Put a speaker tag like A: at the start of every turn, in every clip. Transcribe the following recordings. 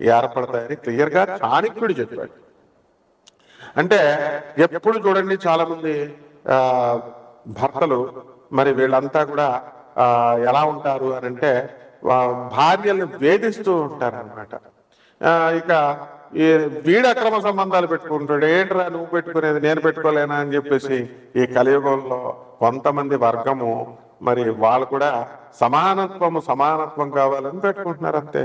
A: ఏర్పడతాయని క్లియర్గా చాణక్యుడు చెప్పాడు. అంటే ఎప్పుడు చూడండి చాలా మంది ఆ, భర్తలు మరి వీళ్ళంతా కూడా ఆ, ఎలా ఉంటారు అని అంటే భార్యల్ని వేధిస్తూ ఉంటారు అనమాట ఇక ఈ వీడు అక్రమ సంబంధాలు పెట్టుకుంటాడు. ఏంట్రా నువ్వు పెట్టుకునేది నేను పెట్టుకోలేనా అని చెప్పేసి ఈ కలియుగంలో కొంతమంది వర్గము మరి వాళ్ళు కూడా సమానత్వము సమానత్వం కావాలని పెట్టుకుంటున్నారు అంతే.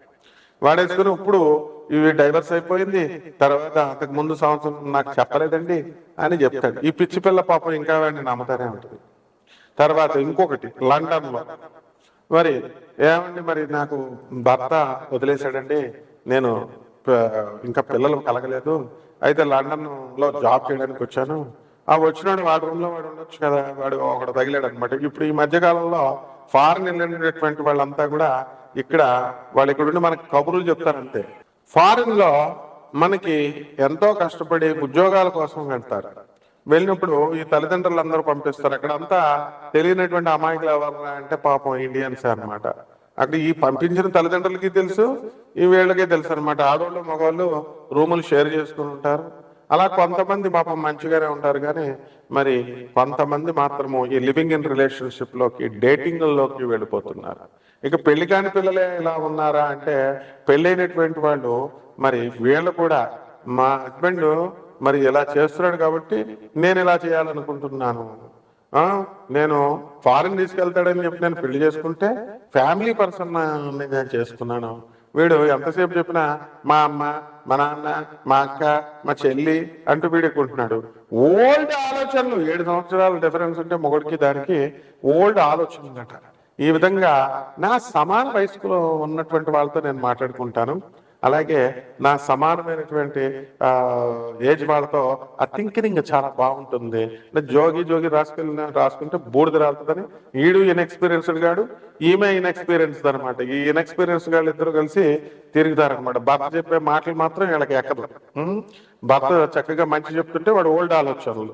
A: వాడేసుకుని ఇప్పుడు ఇవి డైవర్స్ అయిపోయింది. తర్వాత అంతకు ముందు సంవత్సరం నాకు చెప్పలేదండి అని చెప్తాడు. ఈ పిచ్చి పిల్ల పాపం ఇంకా వాడిని నమ్ముతానే ఉంటుంది. తర్వాత ఇంకొకటి లండన్లో మరి ఏమండి మరి నాకు భర్త వదిలేశాడండి. నేను ఇంకా పిల్లలు కలగలేదు. అయితే లండన్లో జాబ్ చేయడానికి వచ్చాను. ఆ వచ్చినాడు వాడి రూమ్లో వాడు ఉండొచ్చు కదా. వాడు ఒకడు తగిలాడు అనమాట ఇప్పుడు ఈ మధ్యకాలంలో ఫారెన్ వెళ్ళినటువంటి వాళ్ళంతా కూడా ఇక్కడ వాళ్ళు ఇక్కడ ఉండి మనకి కబుర్లు చెప్తారంతే. ఫారెన్లో మనకి ఎంతో కష్టపడి ఉద్యోగాల కోసం వెళ్తారు. వెళ్ళినప్పుడు ఈ తల్లిదండ్రులు అందరూ పంపిస్తారు. అక్కడ అంతా తెలియనటువంటి అమాయకులు ఎవరు అంటే పాపం ఇండియన్స్ అన్నమాట. అక్కడ ఈ పంపించిన తల్లిదండ్రులకి తెలుసు ఈ వీళ్ళకి తెలుసు అనమాట ఆడవాళ్ళు మగవాళ్ళు రూములు షేర్ చేసుకుని ఉంటారు. అలా కొంతమంది పాపం మంచిగానే ఉంటారు కానీ మరి కొంతమంది మాత్రము ఈ లివింగ్ ఇన్ రిలేషన్షిప్లోకి డేటింగ్లోకి వెళ్ళిపోతున్నారు. ఇక పెళ్ళి కాని పిల్లలే ఇలా ఉన్నారా అంటే పెళ్ళైనటువంటి వాళ్ళు మరి వీళ్ళు కూడా మా హస్బెండ్ మరి ఇలా చేస్తున్నాడు కాబట్టి నేను ఇలా చేయాలనుకుంటున్నాను. నేను ఫారెన్ తీసుకెళ్తాడని చెప్పి నేను పెళ్ళి చేసుకుంటే ఫ్యామిలీ పర్సన్ నేను చేసుకున్నాను వీడు ఎంతసేపు చెప్పినా మా అమ్మ మా నాన్న మా అక్క మా చెల్లి అంటూ వీడుకుంటున్నాడు ఓల్డ్ ఆలోచనలు ఏడు సంవత్సరాల డిఫరెన్స్ ఉంటే మొగుడికి దానికి ఓల్డ్ ఆలోచనలు అంటారు ఈ విధంగా నా సమాన వయస్కులో ఉన్నటువంటి వాళ్ళతో నేను మాట్లాడుకుంటాను. అలాగే నా సమానమైనటువంటి ఆ, ఏజ్ వాళ్ళతో ఆ థింకింగ్ చాలా బాగుంటుంది. జోగి జోగి రాసుకెళ్ళిన రాసుకుంటే బూడిద రాలుతుందని ఈడు ఇన్ఎక్స్పీరియన్స్డ్ గాడు ఈమె ఇన్ఎక్స్పీరియన్స్డ్ అనమాట. ఈ ఇన్ఎక్స్పీరియన్స్ గాళ్ళు ఇద్దరు కలిసి తిరుగుతారనమాట. భర్త చెప్పే మాటలు మాత్రం వీళ్ళకి ఎక్కదు. భర్త చక్కగా మంచి చెప్తుంటే వాడు ఓల్డ్ ఆలోచనలు.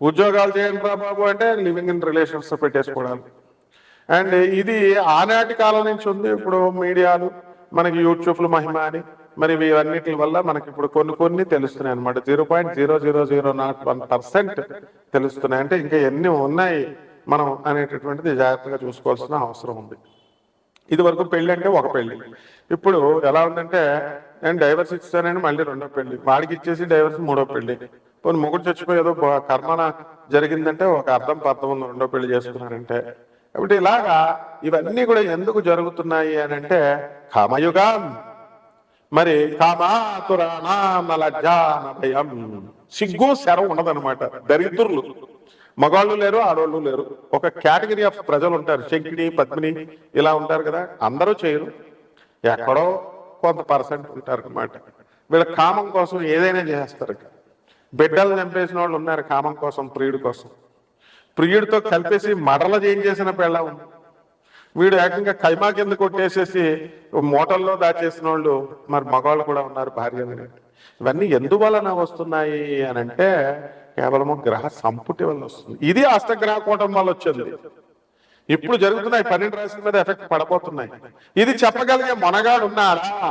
A: ఉద్యోగాలు చేయండి రా బాబు అంటే లివింగ్ ఇన్ రిలేషన్స్ పెట్టేసుకోవడానికి అండ్ ఇది ఆనాటి కాలం నుంచి ఉంది ఇప్పుడు మీడియాలు మనకి యూట్యూబ్లు మహిమ అని. మరి ఇవన్నిటి వల్ల మనకి ఇప్పుడు కొన్ని కొన్ని తెలుస్తున్నాయి అనమాట zero point zero zero zero not one percent తెలుస్తున్నాయి. అంటే ఇంకా ఎన్ని ఉన్నాయి మనం అనేటటువంటిది జాగ్రత్తగా చూసుకోవాల్సిన అవసరం ఉంది. ఇది వరకు పెళ్ళి అంటే ఒక పెళ్ళి ఇప్పుడు ఎలా ఉందంటే నేను డైవర్స్ ఇస్తానని మళ్ళీ రెండో పెళ్ళి వాడికి ఇచ్చేసి డైవర్స్ మూడో పెళ్ళి పోనీ మొగుడు చచ్చిపోయి ఏదో కర్మన జరిగిందంటే ఒక అర్థం పర్థం ఉంది రెండో పెళ్ళి చేసుకున్నారంటే. కాబట్టి ఇలాగా ఇవన్నీ కూడా ఎందుకు జరుగుతున్నాయి అని అంటే కామయుగం. మరి కామాతురాణ సిగ్గు శరం ఉండదన్నమాట. దరిద్రులు. మగాళ్ళు లేరు ఆడవాళ్ళు లేరు. ఒక కేటగిరీ ఆఫ్ ప్రజలు ఉంటారు. శంకిని పద్మిని ఇలా ఉంటారు కదా. అందరూ చేయరు. ఎక్కడో కొంత పర్సెంట్ ఉంటారు అనమాట వీళ్ళ కామం కోసం ఏదైనా చేస్తారు బిడ్డలు చంపేసిన వాళ్ళు ఉన్నారు కామం కోసం ప్రియుడి కోసం. ప్రియుడితో కలిపేసి మడల చేయించేసిన ఉంది వీడు ఏకంగా కైమా కింద కొట్టేసేసి మోటల్లో దాచేసిన వాళ్ళు మరి మగవాళ్ళు కూడా ఉన్నారు భార్య ఇవన్నీ ఎందువలన వస్తున్నాయి అని అంటే కేవలము గ్రహ సంపుటి వల్ల వస్తుంది. ఇది అష్టగ్రహ కూటం వల్ల వచ్చింది. ఇప్పుడు జరుగుతున్నాయి పన్నెండు రాశుల మీద ఎఫెక్ట్ పడబోతున్నాయి. ఇది చెప్పగలిగే మొనగాడు ఉన్నారా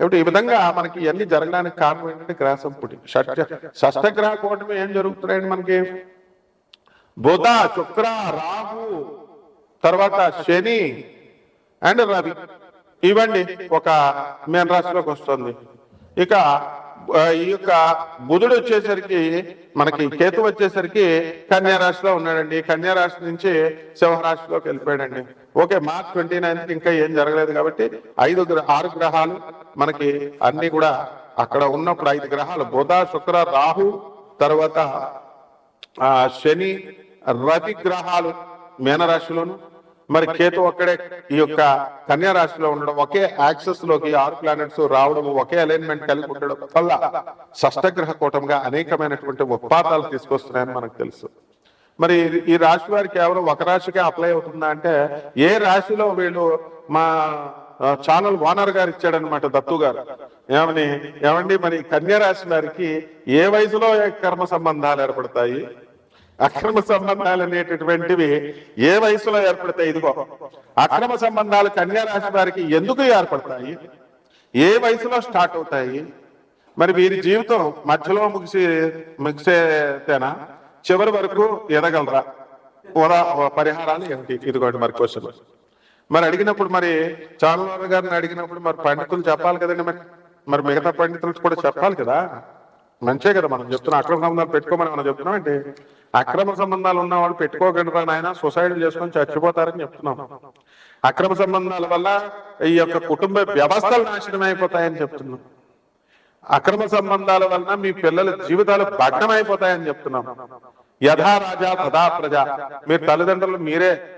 A: కాబట్టి ఈ విధంగా మనకి ఇవన్నీ జరగడానికి కారణం ఏంటంటే గ్రాసం పుట్టి షష్ట షష్టగ్రహ కూటమి ఏం జరుగుతున్నాయండి మనకి? బుధ శుక్ర రాహు తర్వాత శని అండ్ రవి. ఇవ్వండి ఒక మీన రాశిలోకి వస్తుంది. ఇక ఈ యొక్క బుధుడు వచ్చేసరికి మనకి కేతు వచ్చేసరికి కన్యా రాశిలో ఉన్నాడండి. కన్యా రాశి నుంచి సింహరాశిలోకి వెళ్ళిపోయాడండి. ఓకే మార్చ్ ట్వంటీ నైన్త్ ఇంకా ఏం జరగలేదు కాబట్టి ఐదు గ్రహ ఆరు గ్రహాలు మనకి అన్ని కూడా అక్కడ ఉన్నప్పుడు ఐదు గ్రహాలు. బుధ శుక్ర రాహు తర్వాత ఆ శని రవి గ్రహాలు మేనరాశిలోను మరి కేతు ఒక్కడే ఈ యొక్క కన్యా రాశిలో ఉండడం ఒకే యాక్సెస్లోకి ఆరు ప్లానెట్స్ రావడం ఒకే అలైన్మెంట్ కలిగి ఉండడం వల్ల షష్టగ్రహ కూటంగా అనేకమైనటువంటి ఉత్పాదాలు తీసుకొస్తున్నాయని మనకు తెలుసు. మరి ఈ రాశి వారు కేవలం ఒక రాశికే అప్లై అవుతుందా అంటే ఏ రాశిలో వీళ్ళు మా ఛానల్ ఓనర్ గారు ఇచ్చాడనమాట దత్తు గారు. ఏమని ఏమండి మరి కన్యా రాశి వారికి ఏ వయసులో కర్మ సంబంధాలు ఏర్పడతాయి? అక్రమ సంబంధాలు అనేటటువంటివి ఏ వయసులో ఏర్పడతాయి? ఇదిగో అక్రమ సంబంధాలు కన్యా రాశి వారికి ఎందుకు ఏర్పడతాయి? ఏ వయసులో స్టార్ట్ అవుతాయి? మరి వీరి జీవితం మధ్యలో ముగిసి ముగిసేతేనా? చివరి వరకు ఎదగలరా? పరిహారాలు ఏమిటి ఇదిగోండి మరి క్వశ్చన్ మరి అడిగినప్పుడు మరి చాలవారు గారిని అడిగినప్పుడు మరి పండితులు చెప్పాలి కదండి మరి. మరి మిగతా పండితులు కూడా చెప్పాలి కదా. మంచే కదా మనం చెప్తున్నాం అక్రమ సంబంధాలు పెట్టుకోమని మనం చెప్తున్నాం అంటే అక్రమ సంబంధాలు ఉన్న వాళ్ళు పెట్టుకోకుండా నాయన? సొసైడ్ చేసుకొని చచ్చిపోతారని చెప్తున్నాం. అక్రమ సంబంధాల వల్ల ఈ యొక్క కుటుంబ వ్యవస్థలు నాశనం అయిపోతాయని చెప్తున్నాం. అక్రమ సంబంధాల వలన మీ పిల్లల జీవితాలు భగ్నం అయిపోతాయని చెప్తున్నాం. యథా రాజా తథా ప్రజ. మీరు తల్లిదండ్రులు మీరే.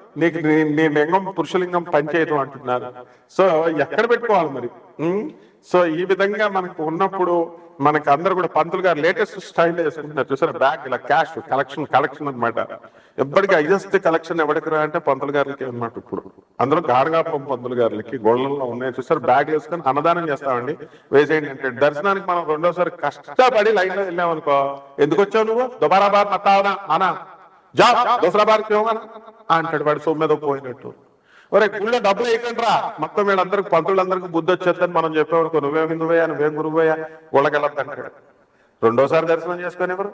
A: నీకు నీ- నీ లింగం పురుషలింగం పనిచేయటం అంటున్నారు. సో ఎక్కడ పెట్టుకోవాలి మరి? సో ఈ విధంగా మనకు ఉన్నప్పుడు మనకి అందరు కూడా పంతులు గారు లేటెస్ట్ స్టైల్ వేసుకుంటున్నారు. చూసారా? బ్యాగ్ ఇలా క్యాష్ కలెక్షన్ కలెక్షన్ అన్నమాట. ఎప్పటికీ హైయెస్ట్ కలెక్షన్ ఎవరికి రా అంటే పంతులు గారికి అన్నమాట ఇప్పుడు. అందులో గాడగాపురం పంతులు గారికి గోళ్ళల్లో ఉన్నాయి. చూసారు? బ్యాగ్ వేసుకొని అన్నదానం చేస్తామండి. వేసేయండి అంటే దర్శనానికి మనం రెండోసారి కష్టపడి లైన్లో వెళ్ళాం అనుకో ఎందుకు వచ్చావు నువ్వు? దుబారా బార్ మతావనా అనా? జా దసరా బార్ అంటాడు వాడు సొమ్మెదో పోయినట్టు ఒరే గుళ్ళో డబ్బులు వేయకండి మొత్తం వీళ్ళందరికి పంతులందరికి బుద్ధి వచ్చేద్దని మనం చెప్పేవాడు నువ్వే హిందువయ్యా నువ్వేం గురువయ్యా గుళ్ళకెళ్ళొద్దంటాడు రెండోసారి దర్శనం చేసుకొని ఎవరు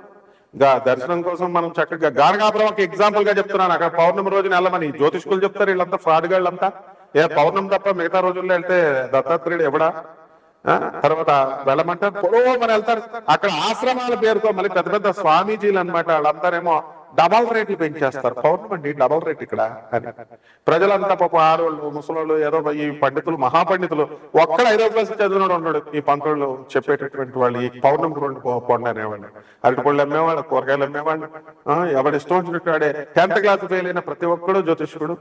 A: గా దర్శనం కోసం మనం చక్కగా గానగాపురం ఒక ఎగ్జాంపుల్గా చెప్తున్నాను అక్కడ పౌర్ణమి రోజున వెళ్ళమని జ్యోతిష్కులు చెప్తారు వీళ్ళంతా ఫ్రాడ్ గాళ్ళంతా ఏ పౌర్ణమి తప్ప మిగతా రోజుల్లో వెళ్తే దత్తాత్రేయుడు ఎవడా తర్వాత వెళ్ళమంటారు మరి వెళ్తారు అక్కడ ఆశ్రమాల పేరుతో మళ్ళీ పెద్ద పెద్ద స్వామీజీలు అనమాట వాళ్ళందరేమో డబల్ రేట్లు పెంచేస్తారు. పౌర్ణమండి డబల్ రేట్ ఇక్కడ అని. ప్రజలంతా పాపం ఆడవాళ్ళు ముసలోళ్ళు ఏదో ఈ పండితులు మహాపండితులు ఒక్కడ ఐదో క్లాస్ చదివినాడు ఉన్నాడు. ఈ పంతులు చెప్పేటటువంటి వాళ్ళు ఈ పౌర్ణమికి రెండు పండు పొండి అనేవాళ్ళు అరటిపళ్ళు అమ్మేవాళ్ళు కూరగాయలు అమ్మేవాళ్ళు. ఎవడి ఇష్టం వచ్చినట్టు టెన్త్ క్లాస్ ఫెయిల్ అయిన ప్రతి ఒక్కడు జ్యోతిష్కుడు.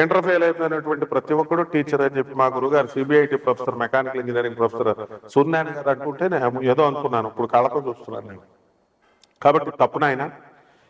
A: ఇంటర్ ఫెయిల్ అయిపోయినటువంటి ప్రతి ఒక్కడు టీచర్ అని చెప్పి మా గురుగారు CBIT professor mechanical engineering professor Suryanarayana garu అంటుంటే నేను ఏదో అనుకున్నాను. ఇప్పుడు కళతో చూస్తున్నాను నేను. కాబట్టి తప్పు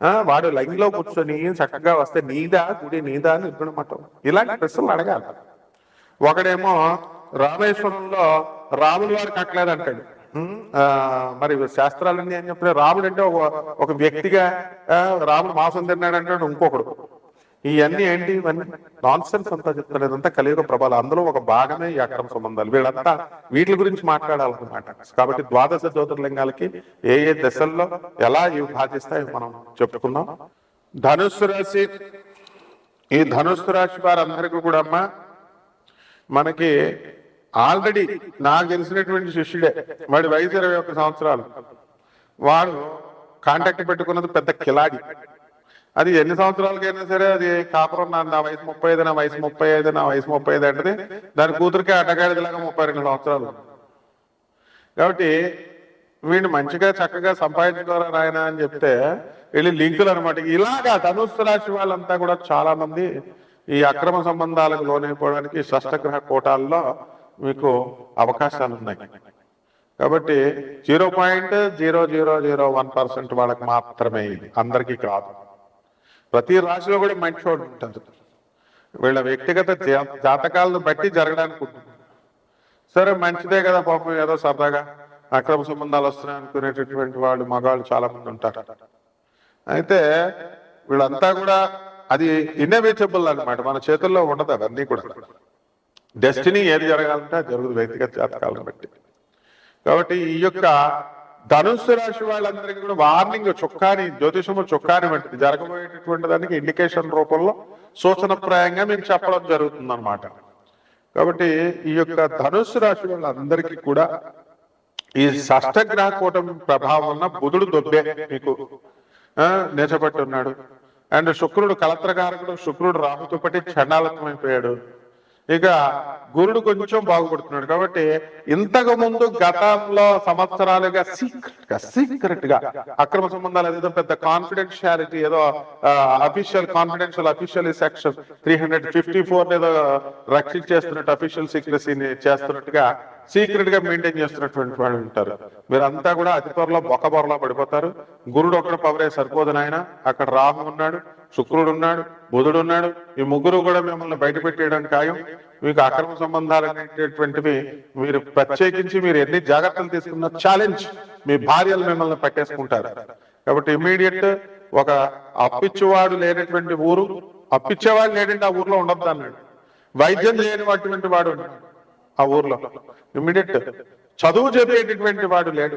A: వాడు లైన్లో కూర్చొని చక్కగా వస్తే నీదా గుడి నీదా అని ఇద్దనమాట ఇలాంటి ప్రశ్నలు అడగాలి. ఒకడేమో రామేశ్వరంలో రాముడు వారు కట్టలేదు అంటాడు. మరి శాస్త్రాలన్నీ అని చెప్పిన రాముడు అంటే ఒక వ్యక్తిగా రాముడు మాసం తిన్నాడు అంటాడు ఇంకొకడు. ఇవన్నీ ఏంటి? ఇవన్నీ నాన్ సెన్స్ అంతా చెప్తారు ఇదంతా కలియుగ ప్రభాలు అందులో ఒక భాగమే ఈ అక్రమ సంబంధాలు. వీళ్ళంతా వీటి గురించి మాట్లాడాలన్నమాట. కాబట్టి ద్వాదశ జ్యోతిర్లింగాలకి ఏ ఏ దశల్లో ఎలా ఇవి బాధిస్తాయో మనం చెప్పుకుందాం. ధనుస్సు రాశి. ఈ ధనుస్సు రాశి వారందరికీ కూడా అమ్మా మనకి ఆల్రెడీ నాకు తెలిసినటువంటి శిష్యుడే. వాడి వయసు ఇరవై ఒక్క సంవత్సరాలు. వాడు కాంటాక్ట్ పెట్టుకున్నది పెద్ద కిలాడి. అది ఎన్ని సంవత్సరాలకైనా సరే అది కాపురం నా నా వయసు ముప్పై ఐదు నా వయసు ముప్పై ఐదు నా వయసు ముప్పై ఐదు అంటది. దాని కూతురికి అడ్డగాడిదిలాగా ముప్పై రెండు సంవత్సరాలు. కాబట్టి వీడిని మంచిగా చక్కగా సంపాదించుకోరా నాయన అని చెప్తే వీళ్ళు లింకులు అనమాట ఇలాగా ధనుస్సు రాశి వాళ్ళంతా కూడా చాలా మంది ఈ అక్రమ సంబంధాలకు లోనైపోవడానికి షష్టగ్రహ కోటాల్లో మీకు అవకాశాలు ఉన్నాయి కాబట్టి zero point zero zero zero one percent వాళ్ళకి మాత్రమే ఇది. అందరికీ కాదు. ప్రతి రాశిలో కూడా మంచి వాడు ఉంటారు వీళ్ళ వ్యక్తిగత జాతకాలను బట్టి జరగడానికి ఉంటుంది. సరే మంచిదే కదా పాపం ఏదో సరదాగా అక్రమ సంబంధాలు వస్తున్నాయి అనుకునేటటువంటి వాళ్ళు మగవాళ్ళు చాలా మంది ఉంటారు. అయితే వీళ్ళంతా కూడా అది ఇన్నోవేటబుల్ అన్నమాట. మన చేతుల్లో ఉండదు అవన్నీ కూడా. డెస్టినీ ఏది జరగాలంటే జరుగుతుంది వ్యక్తిగత జాతకాలను బట్టి. కాబట్టి ఈ యొక్క ధనుస్సు రాశి వాళ్ళందరికీ కూడా వార్నింగ్ చొక్కాని జ్యోతిషము చొక్కాని వంటిది జరగబోయేటటువంటి దానికి ఇండికేషన్ రూపంలో సూచనప్రాయంగా మేము చెప్పడం జరుగుతుంది అనమాట కాబట్టి ఈ యొక్క ధనుస్సు రాశి వాళ్ళందరికీ కూడా ఈ షష్టగ్రహ కూటమి ప్రభావం వలన బుధుడు దొబ్బే మీకు ఆ, ఉన్నాడు అండ్ శుక్రుడు కలత్రకారకుడు శుక్రుడు రాహుతో పట్టి చండాలత్వమైపోయాడు ఇక గురుడు కొంచెం బాగుపడుతున్నాడు కాబట్టి ఇంతకు ముందు గతంలో సంవత్సరాలుగా సీక్రెట్గా సీక్రెట్గా అక్రమ సంబంధాలు ఏదో పెద్ద కాన్ఫిడెన్షియాలిటీ ఏదో official confidential official section three hundred fifty four ఏదో రక్షించేస్తున్నట్టు అఫీషియల్ సీక్రెసీని చేస్తున్నట్టుగా సీక్రెట్గా మెయింటైన్ చేస్తున్నటువంటి వాళ్ళు ఉంటారు. మీరంతా కూడా అతి త్వరలో బొక్కబొరలో పడిపోతారు. గురుడు ఒక్కడ పవరే సరిపోదు నాయన. అక్కడ రాహు ఉన్నాడు. శుక్రుడు ఉన్నాడు బుధుడు ఉన్నాడు ఈ ముగ్గురు కూడా మిమ్మల్ని బయట పెట్టేయడానికి ఖాయం మీకు అక్రమ సంబంధాలు అనేటటువంటివి మీరు ప్రత్యేకించి మీరు ఎన్ని జాగ్రత్తలు తీసుకున్న ఛాలెంజ్ మీ భార్యలు మిమ్మల్ని పట్టేసుకుంటారు. కాబట్టి ఇమీడియట్ ఒక అప్పిచ్చేవాడు లేనటువంటి ఊరు అప్పిచ్చేవాడు లేడంటే ఆ ఊర్లో ఉండొద్దు అన్నాడు. వైద్యం లేనిటువంటి వాడు ఆ ఊర్లో. ఇమీడియట్ చదువు చెప్పేటటువంటి వాడు లేడు.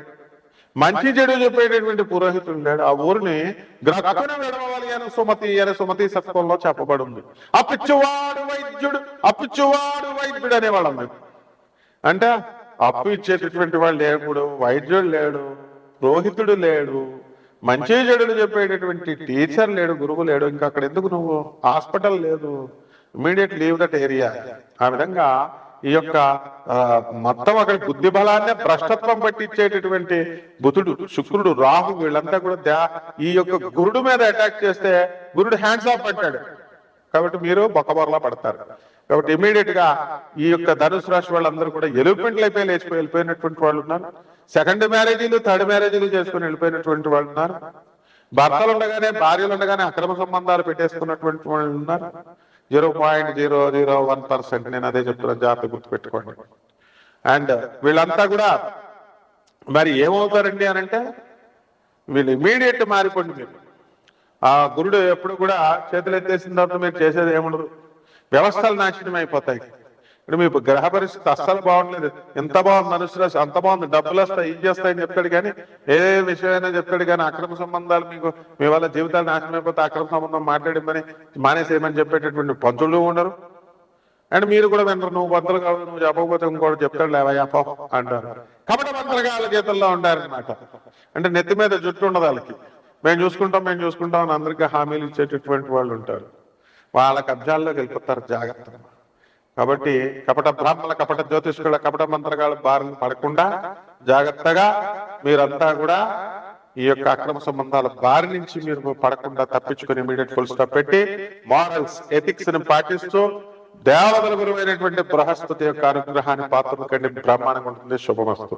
A: మంచి చెడు చెప్పేటటువంటి పురోహితుడు లేడు ఆ ఊరిని గ్రక్కున విడవాలి అని సుమతి అనే సుమతి శతకంలో చెప్పబడి ఉంది అప్పిచ్చువాడు వైద్యుడు అప్పిచ్చువాడు వైద్యుడు అనేవాడు అన్నాడు అంటే అప్పు ఇచ్చేటటువంటి వాళ్ళు లేడు వైద్యుడు లేడు పురోహితుడు లేడు మంచి చెడులు చెప్పేటటువంటి టీచర్ లేడు గురువు లేడు ఇంకా అక్కడ ఎందుకు నువ్వు హాస్పిటల్ లేదు ఇమీడియట్ లీవ్ దట్ ఏరియా? ఆ విధంగా ఈ యొక్క మొత్తం అక్కడ బుద్ధి బలాన్ని భ్రష్టత్వం పట్టించేటటువంటి బుధుడు శుక్రుడు రాహు వీళ్ళంతా కూడా ఈ యొక్క గురుడు మీద అటాక్ చేస్తే గురుడు హ్యాండ్స్ ఆఫ్ పట్టాడు కాబట్టి మీరు బొక్కబొరలా పడతారు. కాబట్టి ఇమీడియట్గా ఈ యొక్క ధనుసు రాశి వాళ్ళందరూ కూడా ఎలిపెంట్లు అయిపోయి లేచిపోయి వెళ్ళిపోయినటువంటి వాళ్ళు ఉన్నారు. సెకండ్ మ్యారేజీలు థర్డ్ మ్యారేజీలు చేసుకుని వెళ్ళిపోయినటువంటి వాళ్ళు ఉన్నారు. భర్తలు ఉండగానే భార్యలు ఉండగానే అక్రమ సంబంధాలు పెట్టేసుకున్నటువంటి వాళ్ళు ఉన్నారు. Zero point zero zero one percent నేను అదే చెప్తున్నాను జాగ్రత్త గుర్తుపెట్టుకోండి. అండ్ వీళ్ళంతా కూడా మరి ఏమవుతారండి అని అంటే వీళ్ళు ఇమీడియట్ మారిపోండి మీరు. ఆ గురుడు ఎప్పుడు కూడా చేతులు ఎత్తేసిన తర్వాత మీరు చేసేది ఏముండదు. వ్యవస్థలు నాశనం అయిపోతాయి ఇప్పుడు మీ గ్రహ పరిస్థితి అస్సలు బాగుండలేదు. ఎంత బాగుంది మనుషులు అంత బాగుంది. డబ్బులు వస్తాయి ఇది చేస్తాయని చెప్తాడు కానీ ఏ విషయమైనా చెప్తాడు కానీ అక్రమ సంబంధాలు మీకు మీ వల్ల జీవితాలు నాశనం అయిపోతే అక్రమ సంబంధం మాట్లాడమని మానేసేయమని చెప్పేటటువంటి పంతులు ఉండరు అండ్ మీరు కూడా వినరు నువ్వు బద్దలు కాదు నువ్వు చెప్పకపోతే ఇంకోటి చెప్తాడు లేవయ్యా పో అంటారు. కపట వాళ్ళ గీతల్లో ఉంటారనమాట అంటే నెత్తి మీద జుట్టు ఉండదు వాళ్ళకి. మేము చూసుకుంటాం మేము చూసుకుంటాం అని అందరికీ హామీలు ఇచ్చేటటువంటి వాళ్ళు ఉంటారు. వాళ్ళ కబ్జాల్లోకి వెళ్ళిపోతారు జాగ్రత్త కాబట్టి కపట బ్రాహ్మణ కపట జ్యోతిష్కుల కపట మంత్రగాళ్ళ బారిన పడకుండా జాగ్రత్తగా మీరంతా కూడా ఈ యొక్క అక్రమ సంబంధాల బారి నుంచి మీరు పడకుండా తప్పించుకుని ఇమీడియట్ ఫుల్ స్టాప్ పెట్టి మారల్స్ ఎథిక్స్ని పాటిస్తూ దేవతల గురువైనటువంటి బృహస్పతి యొక్క అనుగ్రహాన్ని పాత్ర కంటే బ్రహ్మాండంగా ఉంటుంది. శుభమస్తు.